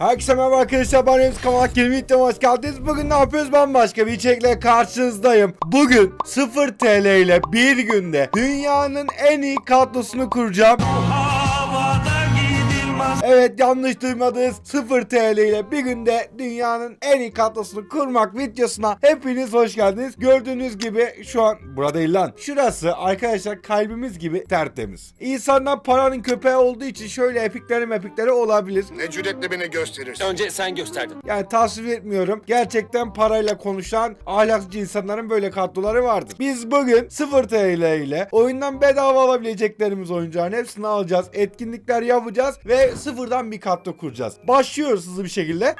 Herkese merhaba arkadaşlar ben Remzi Kamalak videoma hoş geldiniz. Bugün ne yapıyoruz bambaşka bir içerikle karşınızdayım. Bugün 0 TL ile bir günde dünyanın en iyi kadrosunu kuracağım. Evet yanlış duymadınız 0 TL ile bir günde dünyanın en iyi kadrosunu kurmak videosuna hepiniz hoş geldiniz. Gördüğünüz gibi şu an burada değil lan. Şurası arkadaşlar kalbimiz gibi tertemiz. İnsanlar paranın köpeği olduğu için şöyle epikleri mepikleri olabilir. Ne cüretle beni gösterirsin. Önce sen gösterdin. Yani tasvip etmiyorum. Gerçekten parayla konuşan ahlaksız insanların böyle kadroları vardır. Biz bugün 0 TL ile oyundan bedava alabileceklerimiz oyuncağın hepsini alacağız. Etkinlikler yapacağız ve sıfırdan bir kadro kuracağız. Başlıyoruz hızlı bir şekilde.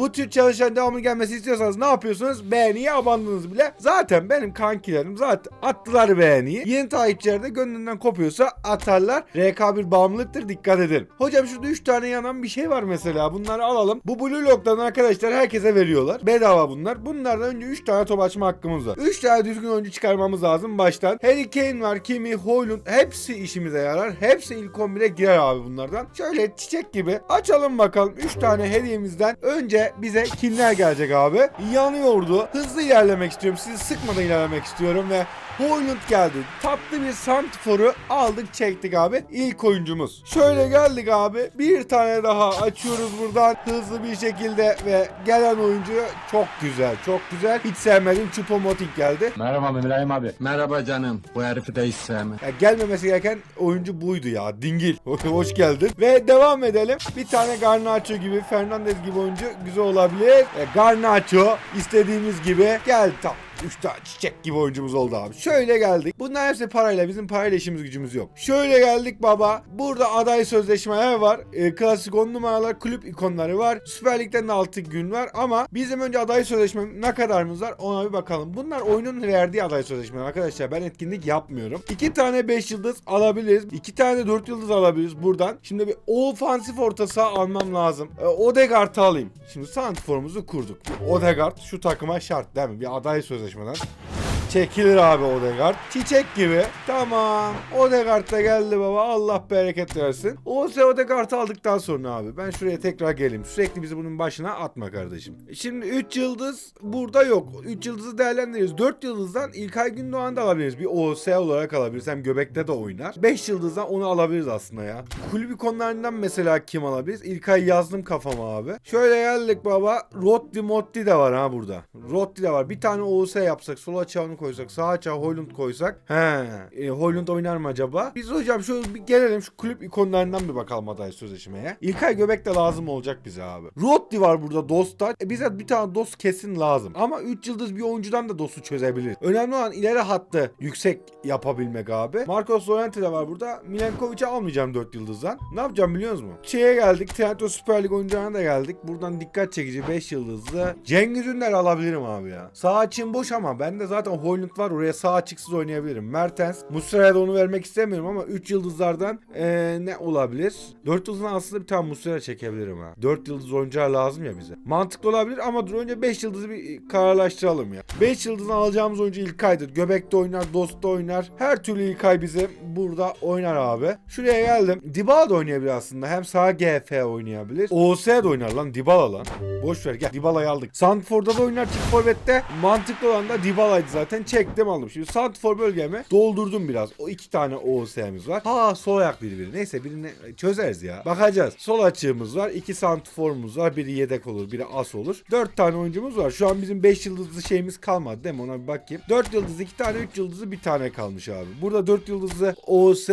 Bu tür çalışan devamlı gelmesi istiyorsanız ne yapıyorsunuz? Beğeniyi abandınız bile. Zaten benim kankilerim zaten attılar beğeniyi. Yeni takipçiler de gönlünden kopuyorsa atarlar. RK1 bağımlılıktır dikkat edin. Hocam şurada 3 tane yanan bir şey var mesela. Bunları alalım. Bu Blue Lock'tan arkadaşlar herkese veriyorlar. Bedava bunlar. Bunlardan önce 3 tane top açma hakkımız var. 3 tane düzgün oyuncu çıkarmamız lazım baştan. Harry Kane var, Kimi, Hoylund hepsi işimize yarar. Hepsi ilk 11'e girer abi bunlardan. Şöyle çiçek gibi açalım bakalım 3 tane hediyemizden önce bize kimler gelecek abi? Yanıyordu. Hızlı ilerlemek istiyorum. Sizi sıkmadan ilerlemek istiyorum ve Hoylund geldi. Tatlı bir santiforu aldık çektik abi. İlk oyuncumuz. Şöyle geldik abi. Bir tane daha açıyoruz buradan hızlı bir şekilde ve gelen oyuncu çok güzel. Çok güzel. Hiç sevmedim. Choupo-Moting geldi. Merhaba İbrahim abi. Merhaba canım. Bu herifi de hiç sevmem. Ya gelmemesi gereken oyuncu buydu ya. Dingil. Hoş geldin. Ve devam edelim. Bir tane Garnacho gibi, Fernandez gibi oyuncu güzel olabilir. E, Garnacho istediğimiz gibi geldi. Tamam. 3 tane çiçek gibi oyuncumuz oldu abi. Şöyle geldik. Bunlar hepsi parayla. Bizim parayla işimiz gücümüz yok. Şöyle geldik baba. Burada aday sözleşmeler var. E, klasik 10 numaralar, kulüp ikonları var. Süper Lig'den de 6 gün var. Ama bizim önce aday sözleşme ne kadarımız var ona bir bakalım. Bunlar oyunun verdiği aday sözleşmeler arkadaşlar. Ben etkinlik yapmıyorum. 2 tane 5 yıldız alabiliriz. 2 tane 4 yıldız alabiliriz buradan. Şimdi bir ofansif orta saha almam lazım. E, Odegaard'ı alayım. Şimdi santiforumuzu kurduk. Odegaard şu takıma şart değil mi? Bir aday sözleşmeden. Çekilir abi Odegaard. Çiçek gibi. Tamam. Odegaard da geldi baba. Allah bereket versin. Olsa Odegaard'ı aldıktan sonra abi. Ben şuraya tekrar geleyim. Sürekli bizi bunun başına atma kardeşim. Şimdi 3 yıldız burada yok. 3 yıldızı değerlendiririz. 4 yıldızdan İlkay Gündoğan da alabiliriz. Bir OS olarak alabiliriz. Hem göbekte de oynar. 5 yıldızdan onu alabiliriz aslında ya. Kulübü konularından mesela kim alabiliriz? İlkay yazdım kafama abi. Şöyle geldik baba. Rotti Motti de var ha burada. Rotti de var. Bir tane OS yapsak. Sol açağını koysak. Sağ açağı Hoylund koysak. He. E, Hoylund oynar mı acaba? Biz hocam şöyle bir gelelim şu kulüp ikonlarından bir bakalım aday sözleşmeye. İlkay Göbek de lazım olacak bize abi. Rotti var burada Dost'ta. E, bize bir tane Dost kesin lazım. Ama 3 yıldız bir oyuncudan da Dost'u çözebiliriz. Önemli olan ileri hattı yüksek yapabilmek abi. Marcos Llorente de var burada. Milenkovic'i almayacağım 4 yıldızdan. Ne yapacağım biliyor musunuz? Şeye geldik. Trendyol Süper Lig oyuncağına da geldik. Buradan dikkat çekici 5 yıldızlı. Cengiz Ünder alabilirim abi ya. Sağ açım boş ama bende zaten Hoylund var. Oraya sağ açıksız oynayabilirim. Mertens. Muslera'ya da onu vermek istemiyorum ama 3 yıldızlardan eee, ne olabilir? 4 yıldızdan aslında bir tane Muslera çekebilirim ha. 4 yıldız oyuncağı lazım ya bize. Mantıklı olabilir ama dur önce 5 yıldızı bir kararlaştıralım ya. 5 yıldızdan alacağımız oyuncu İlkay'dır. Göbekte oynar, Dost'ta oynar. Her türlü İlkay bize burada oynar abi. Şuraya geldim. Dybala da oynayabilir aslında. Hem sağ GF oynayabilir. OS de oynar lan. Dybala lan. Boş ver gel. Dybala'yı aldık. Sandford'da da oynar çift forvette. Mantıklı olan da Dybala'ydı zaten. Çektim aldım. Şimdi Sandford bölgemi doldurdum biraz. O iki tane OS'miz var. Ha sol ayak biri biri. Neyse birini çözeriz ya. Bakacağız. Sol açığımız var. iki Sandfor'umuz var. Biri yedek olur. Biri as olur. Dört tane oyuncumuz var. Şu an bizim 5 yıldızlı şeyimiz kalmadı değil mi? Ona bir bakayım. 4 yıldızlı iki tane 3 yıldızlı bir tane kalmış abi. Burada 4 yıldızlı OS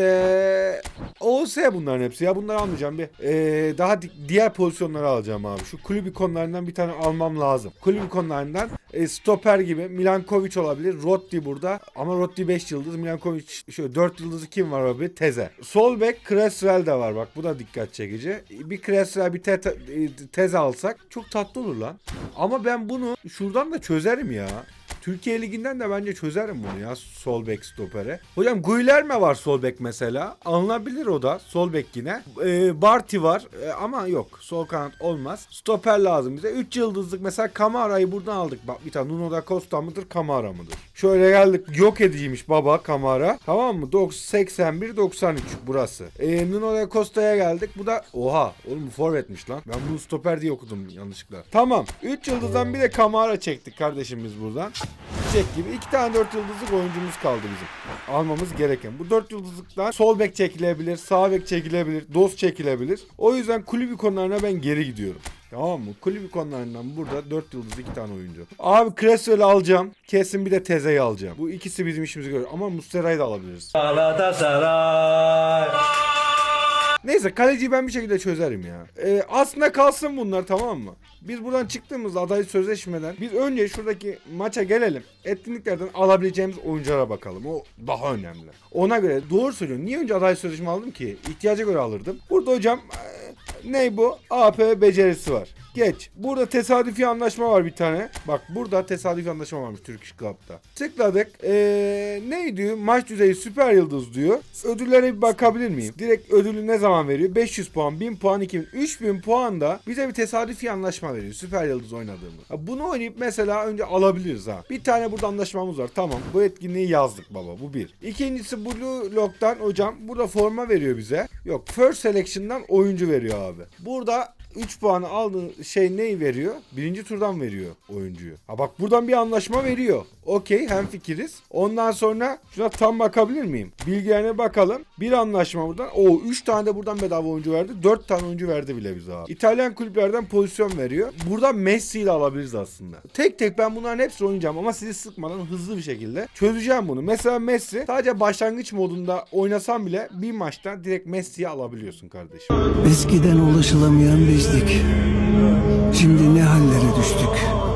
OS bunların hepsi ya. Bunları almayacağım. Bir ee, daha di- diğer pozisyonları alacağım abi. Şu kulüp ikonlarından bir tane almam lazım. Kulüp ikonlarından e, stoper gibi Milankovic olabilir. Rotti burada. Ama Rotti 5 yıldız. Milankovic şöyle 4 yıldızı kim var abi? Teze. Sol bek Creswell de var bak. Bu da dikkat çekici. Bir Creswell bir e, Teze alsak çok tatlı olur lan. Ama ben bunu şuradan da çözerim ya. Türkiye Ligi'nden de bence çözerim bunu ya sol bek stopere. Hocam Guilherme var sol bek mesela. Alınabilir o da sol bek yine. Ee, Barty var Ee, ama yok sol kanat olmaz. Stoper lazım bize. 3 yıldızlık mesela Kamara'yı buradan aldık. Bak bir tane Nuno da Costa mıdır Kamara mıdır? Şöyle geldik yok ediciymiş baba Kamara. Tamam mı? 81-93 burası. Ee, Nuno da Costa'ya geldik. Bu da oha oğlum forvetmiş lan. Ben bunu stoper diye okudum yanlışlıkla. Tamam. 3 yıldızdan bir de Kamara çektik kardeşim biz buradan. Çek gibi. iki tane 4 yıldızlık oyuncumuz kaldı bizim. Almamız gereken. Bu 4 yıldızlıktan sol bek çekilebilir, sağ bek çekilebilir, doz çekilebilir. O yüzden kulüp ikonlarına ben geri gidiyorum. Tamam mı? Kulüp ikonlarından burada 4 yıldızlı iki tane oyuncu. Abi Creswell'i alacağım. Kesin bir de Teze'yi alacağım. Bu ikisi bizim işimizi görüyor. Ama Mustera'yı da alabiliriz. Galatasaray. Neyse kaleciyi ben bir şekilde çözerim ya. Ee, aslında kalsın bunlar tamam mı? Biz buradan çıktığımızda aday sözleşmeden biz önce şuradaki maça gelelim. Etkinliklerden alabileceğimiz oyunculara bakalım. O daha önemli. Ona göre doğru söylüyorsun. Niye önce aday sözleşme aldım ki? İhtiyaca göre alırdım. Burada hocam e, ne bu? AP becerisi var. Geç. Burada tesadüfi anlaşma var bir tane. Bak burada tesadüfi anlaşma varmış Turkish Club'da. Tıkladık. Ee, ne diyor? Maç düzeyi süper yıldız diyor. Ödüllere bir bakabilir miyim? Direkt ödülü ne zaman veriyor? 500 puan, 1000 puan, 2000, 3000 puan da bize bir tesadüfi anlaşma veriyor. Süper yıldız oynadığımız. Bunu oynayıp mesela önce alabiliriz ha. Bir tane burada anlaşmamız var. Tamam. Bu etkinliği yazdık baba. Bu bir. İkincisi Blue Lock'tan hocam burada forma veriyor bize. Yok. First Selection'dan oyuncu veriyor abi. Burada 3 puanı aldığın şey neyi veriyor? Birinci turdan veriyor oyuncuyu. Ha bak buradan bir anlaşma veriyor. Okey hem fikiriz. Ondan sonra şuna tam bakabilir miyim? Bilgilerine bakalım. Bir anlaşma buradan. O 3 tane de buradan bedava oyuncu verdi. 4 tane oyuncu verdi bile bize abi. İtalyan kulüplerden pozisyon veriyor. Buradan Messi ile alabiliriz aslında. Tek tek ben bunların hepsini oynayacağım ama sizi sıkmadan hızlı bir şekilde çözeceğim bunu. Mesela Messi sadece başlangıç modunda oynasam bile bir maçta direkt Messi'yi alabiliyorsun kardeşim. Eskiden ulaşılamayan bizdik. Şimdi ne hallere düştük.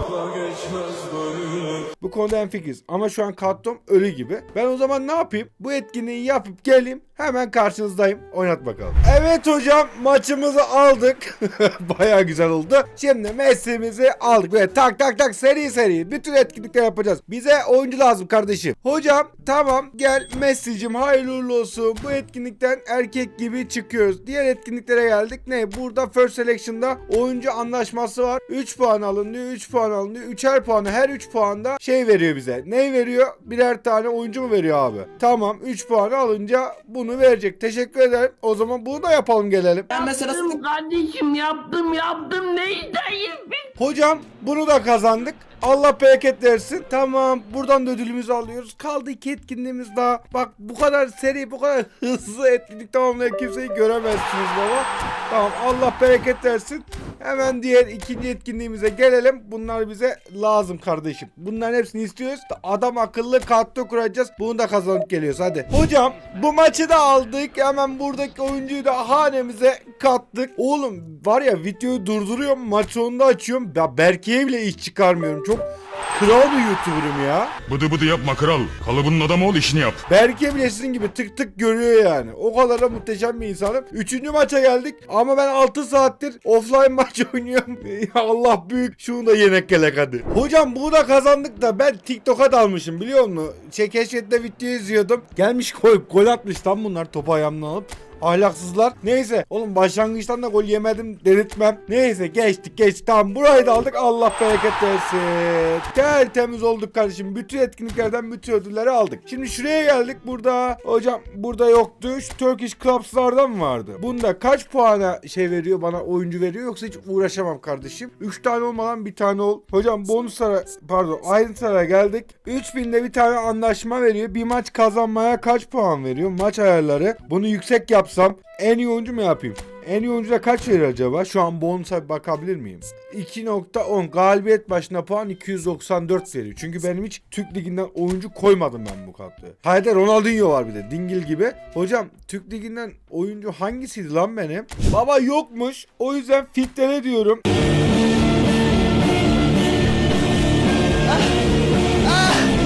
Bu konuda hemfikiriz. Ama şu an kartım ölü gibi. Ben o zaman ne yapayım? Bu etkinliği yapıp geleyim. Hemen karşınızdayım. Oynat bakalım. Evet hocam maçımızı aldık. Baya güzel oldu. Şimdi Messi'mizi aldık. Böyle tak tak tak seri seri. Bütün etkinlikler yapacağız. Bize oyuncu lazım kardeşim. Hocam tamam gel Messi'cim hayırlı olsun. Bu etkinlikten erkek gibi çıkıyoruz. Diğer etkinliklere geldik. Ne? Burada First Selection'da oyuncu anlaşması var. 3 puan alınıyor. 3 puan alınıyor. 3'er puanı her 3 puanda şey veriyor bize. Ne veriyor? Birer tane oyuncu mu veriyor abi? Tamam 3 puanı alınca bunu verecek. Teşekkür ederim. O zaman bunu da yapalım gelelim. Yaptım kardeşim yaptım yaptım neydayım Hocam bunu da kazandık. Allah bereket versin. Tamam buradan da ödülümüzü alıyoruz. Kaldı iki etkinliğimiz daha. Bak bu kadar seri bu kadar hızlı etkinlik tamamlayan kimseyi göremezsiniz baba. Tamam Allah bereket versin. Hemen diğer ikinci etkinliğimize gelelim. Bunlar bize lazım kardeşim. Bunların hepsini istiyoruz. Adam akıllı kartı kuracağız. Bunu da kazanıp geliyoruz hadi. Hocam bu maçı da aldık. Hemen buradaki oyuncuyu da hanemize kattık. Oğlum var ya videoyu durduruyorum. Maç sonunda açıyorum. Ya Berke'ye bile iş çıkarmıyorum. Çok kral bir YouTuber'ım ya. Bıdı bıdı yapma kral. Kalıbının adamı ol işini yap. Berke bile sizin gibi tık tık görüyor yani. O kadar da muhteşem bir insanım. Üçüncü maça geldik ama ben 6 saattir offline maç oynuyorum. Allah büyük. Şunu da yenek gelek hadi. Hocam bunu da kazandık da ben TikTok'a dalmışım biliyor musun? Keşfette video izliyordum. Gelmiş koyup gol atmış tam bunlar topu ayağımdan alıp. Ahlaksızlar. Neyse. Oğlum başlangıçtan da gol yemedim dedirtmem. Neyse geçtik geçtik. Tamam burayı da aldık. Allah bereket versin. Tertemiz olduk kardeşim. Bütün etkinliklerden bütün ödülleri aldık. Şimdi şuraya geldik. Burada hocam burada yoktu. Şu Turkish Clubs'lardan vardı? Bunda kaç puana şey veriyor bana oyuncu veriyor yoksa hiç uğraşamam kardeşim. 3 tane olmadan bir tane ol. Hocam bonuslara pardon ayrıntılara geldik. 3000'de bir tane anlaşma veriyor. Bir maç kazanmaya kaç puan veriyor? Maç ayarları. Bunu yüksek yapsam en iyi oyuncu mu yapayım? En iyi oyuncuda kaç verir acaba? Şu an bonusa bakabilir miyim? 2.10 galibiyet başına puan 294 veriyor. Çünkü benim hiç Türk Ligi'nden oyuncu koymadım ben bu kadroya. Haydi Ronaldinho var bir de dingil gibi. Hocam Türk Ligi'nden oyuncu hangisiydi lan benim? Baba yokmuş. O yüzden fitlere diyorum.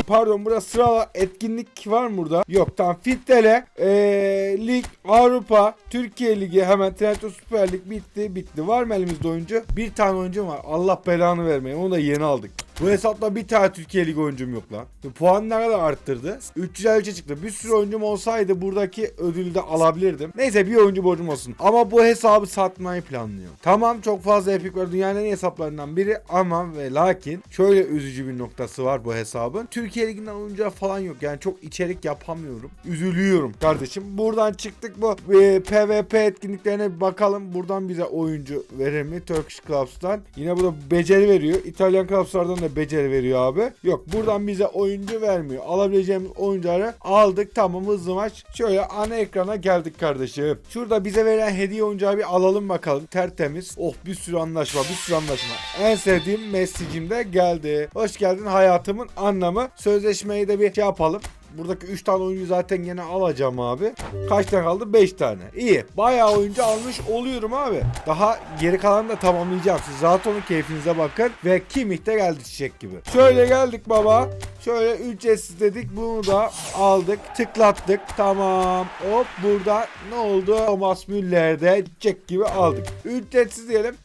Pardon burada sırala etkinlik var mı burada? Yok tamam Fittele ee, Lig Avrupa Türkiye Ligi hemen Trendyol Süper Lig bitti bitti. Var mı elimizde oyuncu? Bir tane oyuncu var. Allah belanı vermeyin. Onu da yeni aldık. Bu hesapta bir tane Türkiye Ligi oyuncum yok lan. Puan ne kadar arttırdı? 353'e çıktı. Bir sürü oyuncum olsaydı buradaki ödülü de alabilirdim. Neyse bir oyuncu borcum olsun. Ama bu hesabı satmayı planlıyorum. Tamam çok fazla epik var. Dünyanın en iyi hesaplarından biri ama ve lakin şöyle üzücü bir noktası var bu hesabın. Türkiye Ligi'nden oyuncular falan yok. Yani çok içerik yapamıyorum. Üzülüyorum kardeşim. Buradan çıktık bu e, PvP etkinliklerine bir bakalım. Buradan bize oyuncu verir mi? Turkish Clubs'tan. Yine bu da beceri veriyor. İtalyan Clubs'lardan da beceri veriyor abi. Yok buradan bize oyuncu vermiyor. Alabileceğimiz oyuncuları aldık. Tamam hızlı maç. Şöyle ana ekrana geldik kardeşim. Şurada bize verilen hediye oyuncağı bir alalım bakalım. Tertemiz. Oh bir sürü anlaşma bir sürü anlaşma. En sevdiğim Messi'cim de geldi. Hoş geldin hayatımın anlamı. Sözleşmeyi de bir şey yapalım. Buradaki 3 tane oyuncu zaten yine alacağım abi. Kaç tane kaldı? 5 tane. İyi. Bayağı oyuncu almış oluyorum abi. Daha geri kalanı da tamamlayacağım. Siz rahat olun keyfinize bakın. Ve Kimih de geldi çiçek gibi. Şöyle geldik baba. Şöyle ücretsiz dedik. Bunu da aldık. Tıklattık. Tamam. Hop burada ne oldu? Thomas Müller'de çiçek gibi aldık. Ücretsiz diyelim.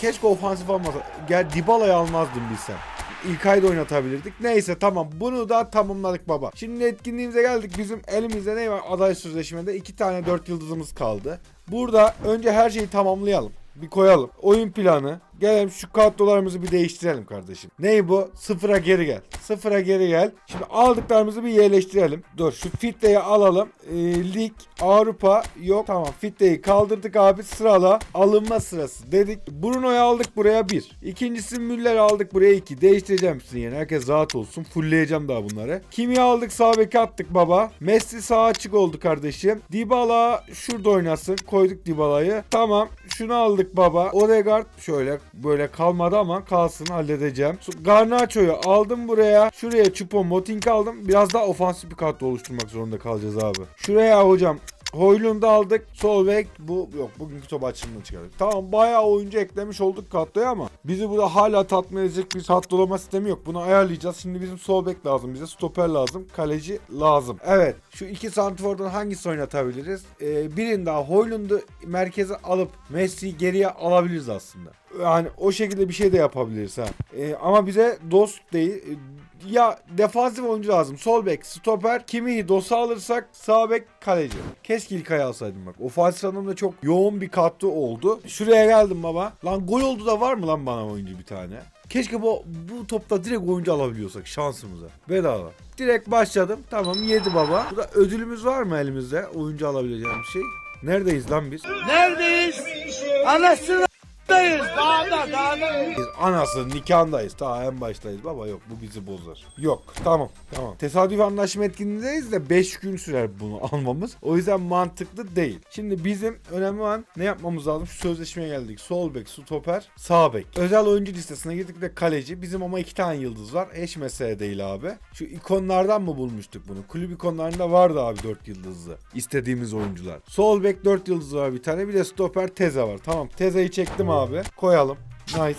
Keşke ofansif almasa. Gel Dybala'yı almazdım bilsem. İlk ayda oynatabilirdik. Neyse tamam bunu da tamamladık baba. Şimdi etkinliğimize geldik. Bizim elimizde ne var? Aday sözleşmede iki tane 4 yıldızımız kaldı. Burada önce her şeyi tamamlayalım. Bir koyalım. Oyun planı. Gelelim şu kadrolarımızı bir değiştirelim kardeşim. Ney bu? Sıfıra geri gel. Sıfıra geri gel. Şimdi aldıklarımızı bir yerleştirelim. Dur şu Fitte'yi alalım. Ee, lig, Avrupa yok. Tamam Fitte'yi kaldırdık abi sırala. Alınma sırası dedik. Bruno'yu aldık buraya 1. İkincisi Müller'i aldık buraya 2. Değiştireceğim sizin yerine. Herkes rahat olsun. Fullleyeceğim daha bunları. Kimi aldık sağ beki attık baba. Messi sağ açık oldu kardeşim. Dybala şurada oynasın. Koyduk Dybala'yı. Tamam şunu aldık baba. Odegaard şöyle böyle kalmadı ama kalsın halledeceğim. Garnacho'yu aldım buraya. Şuraya Chupo Moting aldım. Biraz daha ofansif bir kadro oluşturmak zorunda kalacağız abi. Şuraya hocam Hoylund'u aldık. Sol bek bu yok bugünkü top açımını çıkardık. Tamam bayağı oyuncu eklemiş olduk kadroya ama bizi burada hala tatmin edecek bir kadrolama sistemi yok. Bunu ayarlayacağız. Şimdi bizim sol bek lazım bize. Stoper lazım. Kaleci lazım. Evet. Şu iki santrfordan hangisi oynatabiliriz? Ee, birinde Hoylund'u merkeze alıp Messi'yi geriye alabiliriz aslında. Yani o şekilde bir şey de yapabiliriz ha. Ee, ama bize dost değil. Ya defansif oyuncu lazım. Sol bek, stoper, kimi dosa alırsak sağ bek, kaleci. Keşke ilk ayağı alsaydım bak. Ofansif anlamda çok yoğun bir kadro oldu. Şuraya geldim baba. Lan gol oldu da var mı lan bana oyuncu bir tane? Keşke bu bu topta direkt oyuncu alabiliyorsak şansımıza. Bedava. Direkt başladım. Tamam yedi baba. Burada ödülümüz var mı elimizde? Oyuncu alabileceğim şey. Neredeyiz lan biz? Biz anasının nikahındayız. Daha en baştayız baba yok bu bizi bozar. Yok tamam tamam. Tesadüf anlaşma etkinliğindeyiz de 5 gün sürer bunu almamız. O yüzden mantıklı değil. Şimdi bizim önemli olan ne yapmamız lazım? Şu sözleşmeye geldik. Sol bek, stoper, sağ bek. Özel oyuncu listesine girdik de kaleci. Bizim ama iki tane yıldız var. Eş mesele değil abi. Şu ikonlardan mı bulmuştuk bunu? Kulüp ikonlarında vardı abi 4 yıldızlı. İstediğimiz oyuncular. Sol bek 4 yıldız var bir tane. Bir de stoper Teze var. Tamam Teze'yi çektim abi. Koyalım. Nice.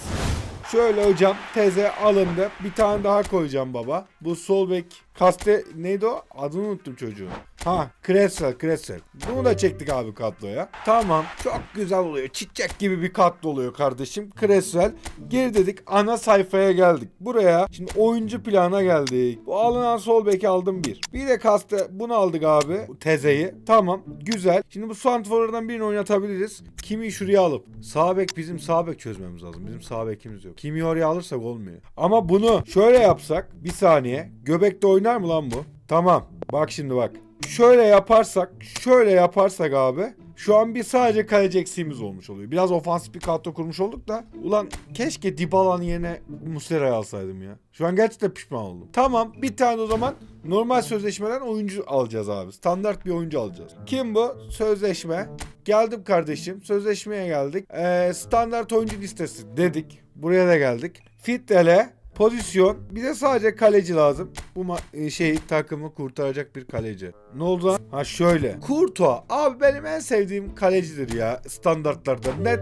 Şöyle hocam teze alındı. Bir tane daha koyacağım baba. Bu sol bek kaste neydi o? Adını unuttum çocuğun. Ha Kressel Kressel. Bunu da çektik abi kadroya. Tamam çok güzel oluyor. Çiçek gibi bir kadro oluyor kardeşim. Kressel. Geri dedik ana sayfaya geldik. Buraya şimdi oyuncu plana geldik. Bu alınan sol beki aldım bir. Bir de kaste bunu aldık abi. Tezeyi. Tamam güzel. Şimdi bu santrforlardan birini oynatabiliriz. Kimi şuraya alıp sağ bek bizim sağ bek çözmemiz lazım. Bizim sağ bekimiz yok. Kimi oraya alırsak olmuyor. Ama bunu şöyle yapsak bir saniye. Göbekte oynar mı lan bu? Tamam. Bak şimdi bak. Şöyle yaparsak, şöyle yaparsak abi şu an bir sadece kaleci eksiğimiz olmuş oluyor. Biraz ofansif bir kadro kurmuş olduk da. Ulan keşke Dybala'nın yerine Muslera'yı alsaydım ya. Şu an gerçekten pişman oldum. Tamam bir tane o zaman normal sözleşmeden oyuncu alacağız abi. Standart bir oyuncu alacağız. Kim bu? Sözleşme. Geldim kardeşim. Sözleşmeye geldik. Ee, standart oyuncu listesi dedik. Buraya da geldik. Fittele Pozisyon. Bir de sadece kaleci lazım. Bu e, şey takımı kurtaracak bir kaleci. Ne oldu lan? Ha şöyle. Kurtoğa. Abi benim en sevdiğim kalecidir ya standartlarda. Net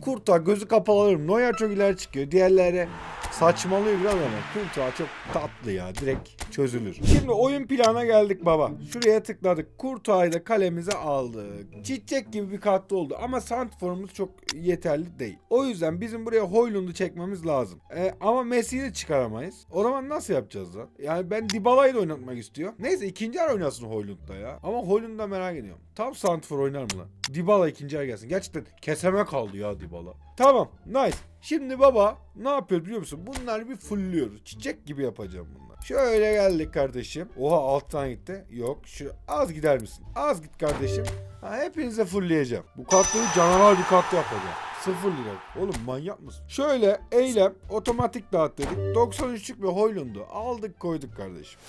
Kurtoğa gözü kapalı alırım. Neuer çok ileri çıkıyor. Diğerleri saçmalıyor biraz ama Kurtuğa çok tatlı ya. Direkt çözülür. Şimdi oyun plana geldik baba. Şuraya tıkladık. Kurtuğa'yı da kalemize aldık. Çiçek gibi bir kartlı oldu ama Sandform'umuz çok yeterli değil. O yüzden bizim buraya Hoylund'u çekmemiz lazım. E, ama Messi'yi de çıkaramayız. O zaman nasıl yapacağız lan? Yani ben Dybala'yı da oynatmak istiyor. Neyse ikinci yer oynasın Hoylund'da ya. Ama Hoylund'da merak ediyorum. Tam Sandfor oynar mı lan? Dybala ikinci yer gelsin. Gerçekten keseme kaldı ya Dybala. Tamam nice. Şimdi baba ne yapıyoruz biliyor musun? Bunları bir fullüyoruz. Çiçek gibi yapacağım bunlar. Şöyle geldik kardeşim. Oha alttan gitti. Yok şu az gider misin? Az git kardeşim. Ha, hepinize fullleyeceğim. Bu kartları canavar bir kart yapacağım. Sıfır lira. Oğlum manyak mısın? Şöyle eylem otomatik dağıt dedik. 93'lük bir Hoylund'u aldık koyduk kardeşim.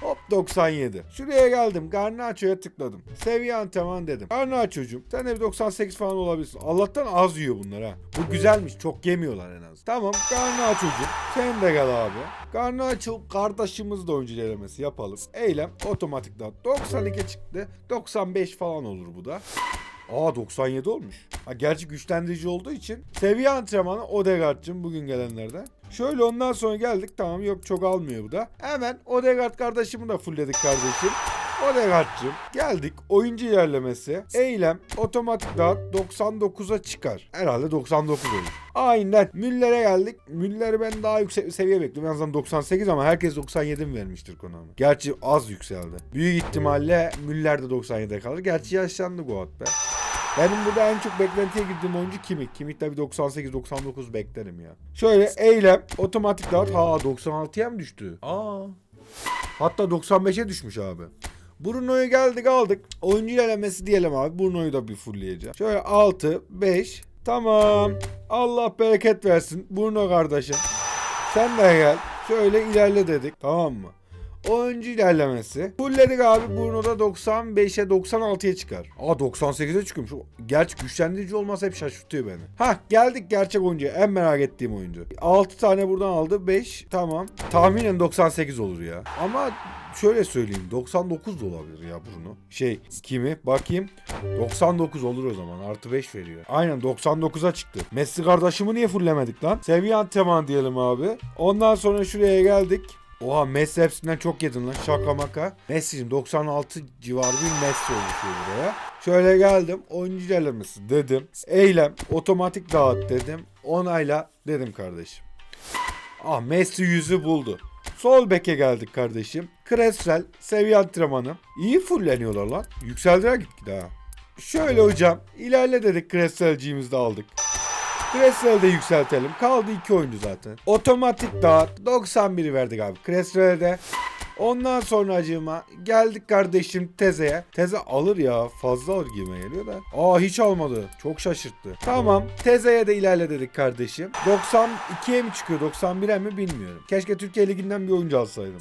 Hop 97. Şuraya geldim. Garnacho'ya tıkladım. Seviye antrenman dedim. Garnacho'cum sen de bir 98 falan olabilirsin. Allah'tan az yiyor bunlar ha. Bu güzelmiş. Çok yemiyorlar en az. Tamam Garnacho'cum sen de gel abi. Garnacho kardeşimiz de oyuncu denemesi yapalım. Eylem otomatik dağıt. 92 çıktı. 95 falan olur bu da. Aa 97 olmuş. Ha, gerçi güçlendirici olduğu için. Seviye antrenmanı Odegaard'cım bugün gelenlerden. Şöyle ondan sonra geldik. Tamam yok çok almıyor bu da. Hemen Odegaard kardeşimi de fullledik kardeşim. Odegaard'cım geldik. Oyuncu ilerlemesi. Eylem otomatik dağıt 99'a çıkar. Herhalde 99 olur. Aynen. Müller'e geldik. Müller'i ben daha yüksek bir seviye bekliyorum. En azından 98 ama herkes 97 mi vermiştir Konami? Gerçi az yükseldi. Büyük ihtimalle Müller de 97'de kalır. Gerçi yaşlandı Goat be. Benim burada en çok beklentiye girdiğim oyuncu Kimik. Kimik tabi 98-99 beklerim ya. Şöyle eylem otomatik dağıt. Ha 96'ya mı düştü? Aa. Hatta 95'e düşmüş abi. Bruno'yu geldik aldık. Oyuncu ilerlemesi diyelim abi. Bruno'yu da bir fullleyeceğim. Şöyle 6, 5. Tamam. Allah bereket versin. Bruno kardeşim. Sen de gel. Şöyle ilerle dedik. Tamam mı? Oyuncu ilerlemesi. Fullledik abi Bruno'da 95'e 96'ya çıkar. Aa 98'e çıkıyormuş. Gerçi güçlendirici olmasa hep şaşırtıyor beni. Hah geldik gerçek oyuncuya. En merak ettiğim oyuncu. 6 tane buradan aldı. 5 tamam. Tahminen 98 olur ya. Ama şöyle söyleyeyim 99 da olabilir ya Bruno. Şey kimi bakayım 99 olur o zaman artı 5 veriyor. Aynen 99'a çıktı. Messi kardeşimi niye fulllemedik lan? Seviye antrenman diyelim abi. Ondan sonra şuraya geldik. Oha Messi hepsinden çok yedin lan şaka maka. Messi'cim 96 civarı bir Messi oluşuyor buraya. Şöyle geldim oyuncu ilerlemesi dedim. Eylem otomatik dağıt dedim. Onayla dedim kardeşim. Ah Messi yüzü buldu. Sol beke geldik kardeşim. Kresel seviye antrenmanı. İyi fulleniyorlar lan. Yükseldiler gitgide ha. Şöyle hocam ilerle dedik Kreselciğimizi de aldık. Kressel'i de yükseltelim. Kaldı iki oyuncu zaten. Otomatik dağıt. 91'i verdik abi. Kressel'e de. Ondan sonra acıma geldik kardeşim Teze'ye. Teze alır ya fazla alır gibime geliyor da. Aa hiç almadı. Çok şaşırttı. Tamam Teze'ye de ilerle dedik kardeşim. 92'ye mi çıkıyor 91'e mi bilmiyorum. Keşke Türkiye Ligi'nden bir oyuncu alsaydım.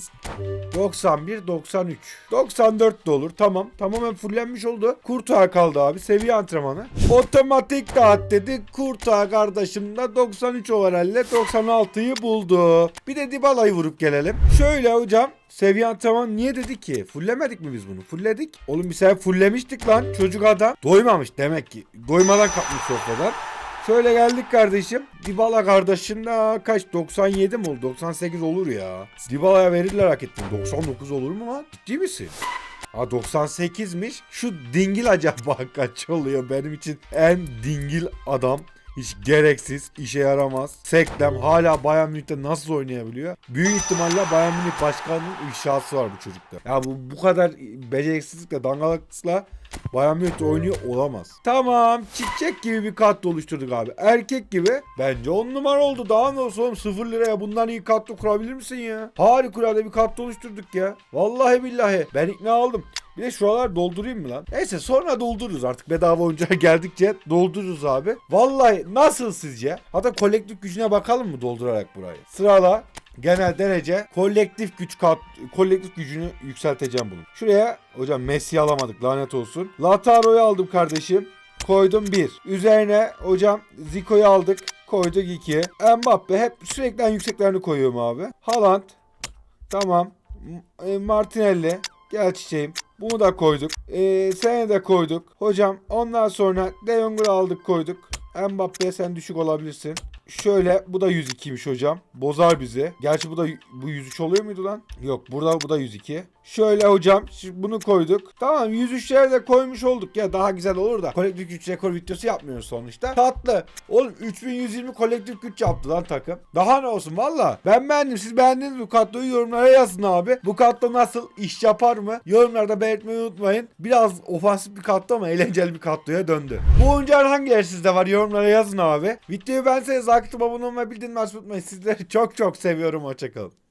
91, 93. 94 de olur. Tamam. Tamamen fullenmiş oldu. Kurtağa kaldı abi. Seviye antrenmanı. Otomatik dağıt dedi. Kurtağa kardeşim de 93 overall'le 96'yı buldu. Bir de Dybala'yı vurup gelelim. Şöyle hocam. Seviye antrenman niye dedik ki? Fullemedik mi biz bunu? Fulledik. Oğlum bir sefer fullemiştik lan. Çocuk adam. Doymamış demek ki. Doymadan kapmış sofradan. Şöyle geldik kardeşim. Dybala kardeşim de kaç? 97 mi oldu? 98 olur ya. Dybala'ya verirler hak ettim. 99 olur mu lan? Ciddi misin? Ha 98'miş. Şu dingil acaba kaç oluyor benim için en dingil adam. Hiç gereksiz, işe yaramaz. Seklem hala Bayern Münih'te nasıl oynayabiliyor? Büyük ihtimalle Bayern Münih başkanının ifşası var bu çocukta. Ya bu bu kadar beceriksizlikle, dangalaklıkla Bayern Münih'te oynuyor olamaz. Tamam çiçek gibi bir kadro oluşturduk abi. Erkek gibi. Bence 10 numara oldu. Daha ne olsun oğlum 0 liraya bundan iyi kadro kurabilir misin ya? Harikulade bir kadro oluşturduk ya. Vallahi billahi ben ikna oldum. Bir de şuralar doldurayım mı lan? Neyse sonra doldururuz artık bedava oyuncağa geldikçe doldururuz abi. Vallahi nasıl sizce? Hatta kolektif gücüne bakalım mı doldurarak burayı? Sırala genel derece kolektif güç kat kolektif gücünü yükselteceğim bunu. Şuraya hocam Messi alamadık lanet olsun. Lataro'yu aldım kardeşim. Koydum 1. Üzerine hocam Zico'yu aldık. Koyduk 2. Mbappe hep sürekli en yükseklerini koyuyorum abi. Haaland. Tamam. E, Martinelli. Gel çiçeğim. Bunu da koyduk. Ee, seni de koyduk. Hocam ondan sonra De Jong'u aldık koyduk. Mbappe'ye sen düşük olabilirsin. Şöyle bu da 102'ymiş hocam. Bozar bizi. Gerçi bu da bu 103 oluyor muydu lan? Yok burada bu da 102. Şöyle hocam bunu koyduk. Tamam 103'leri de koymuş olduk ya daha güzel olur da. Kolektif güç rekor videosu yapmıyoruz sonuçta. Tatlı. Oğlum 3120 kolektif güç yaptı lan takım. Daha ne olsun valla. Ben beğendim. Siz beğendiniz bu kadroyu yorumlara yazın abi. Bu kadro nasıl? iş yapar mı? Yorumlarda belirtmeyi unutmayın. Biraz ofansif bir kadro ama eğlenceli bir kadroya döndü. Bu oyuncular hangileri sizde var? Yorumlara yazın abi. Videoyu beğenseniz like abone olmayı bildirim açmayı unutmayın. Sizleri çok çok seviyorum. Hoşçakalın.